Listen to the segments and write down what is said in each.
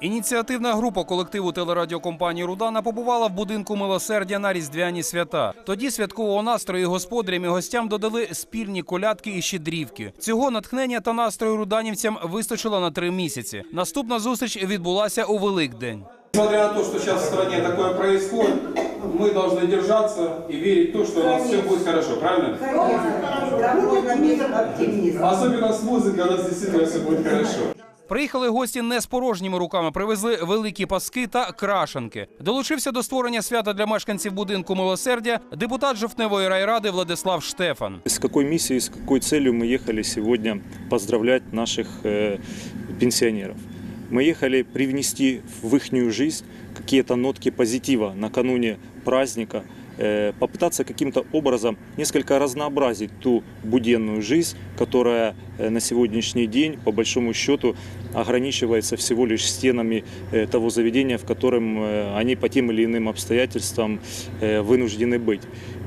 Ініціативна група колективу телерадіокомпанії Рудана побувала в будинку милосердя на різдвяні свята. Тоді святкового настрою господарям і гостям додали спільні колядки і щедрівки. Цього натхнення та настрою руданівцям вистачило на три місяці. Наступна зустріч відбулася у Великдень. Несмотря на то, что сейчас в стране такое происходит, мы должны держаться и верить в то, что у нас все будет хорошо, правильно? Нужно быть оптимистом. Особенно с музыкой у нас действительно все будет хорошо. Приїхали гості не з порожніми руками, привезли великі паски та крашанки. Долучився до створення свята для мешканців будинку милосердя депутат жовтневої райради Владислав Штефан. С какой миссией, с какой целью мы ехали сегодня поздравлять наших э, пенсионеров? Мы ехали привнести в их жизнь какие-то нотки позитива накануне праздника, э, попытаться каким-то образом несколько разнообразить ту буденную жизнь, которая э, на сегодняшний день, по большому счету, ограничивается всего лишь стенами э, того заведения, в котором э, они по тем или иным обстоятельствам э, вынуждены быть.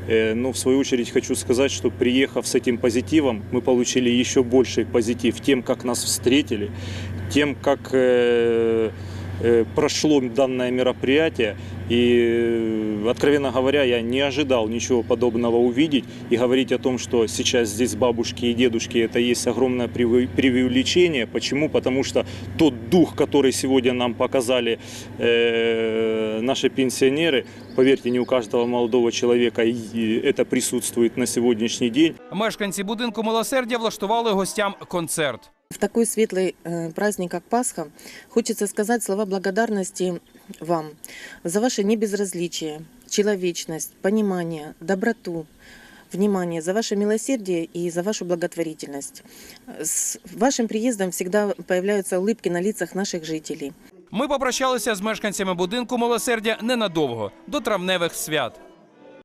Э, Но в свою очередь хочу сказать, что приехав с этим позитивом, мы получили еще больший позитив тем, как нас встретили, тем, как э, э, прошло данное мероприятие. И, э, откровенно говоря, я не ожидал ничего подобного увидеть. И говорить о том, что сейчас здесь бабушки и дедушки, это есть огромное преуве- преувеличение. Почему? Потому что тот дух, который сегодня нам показали э, наши пенсионеры, поверьте, не у каждого молодого человека и это присутствует на сегодняшний день. Мешканці будинку милосердя влаштували гостям концерт. В такой светлый э, праздник, как Пасха, хочется сказать слова благодарности вам за ваше небезразличие, человечность, понимание, доброту, внимание, за ваше милосердие и за вашу благотворительность. С вашим приездом всегда появляются улыбки на лицах наших жителей. Ми попрощалися з мешканцями будинку милосердя ненадовго до травневих свят.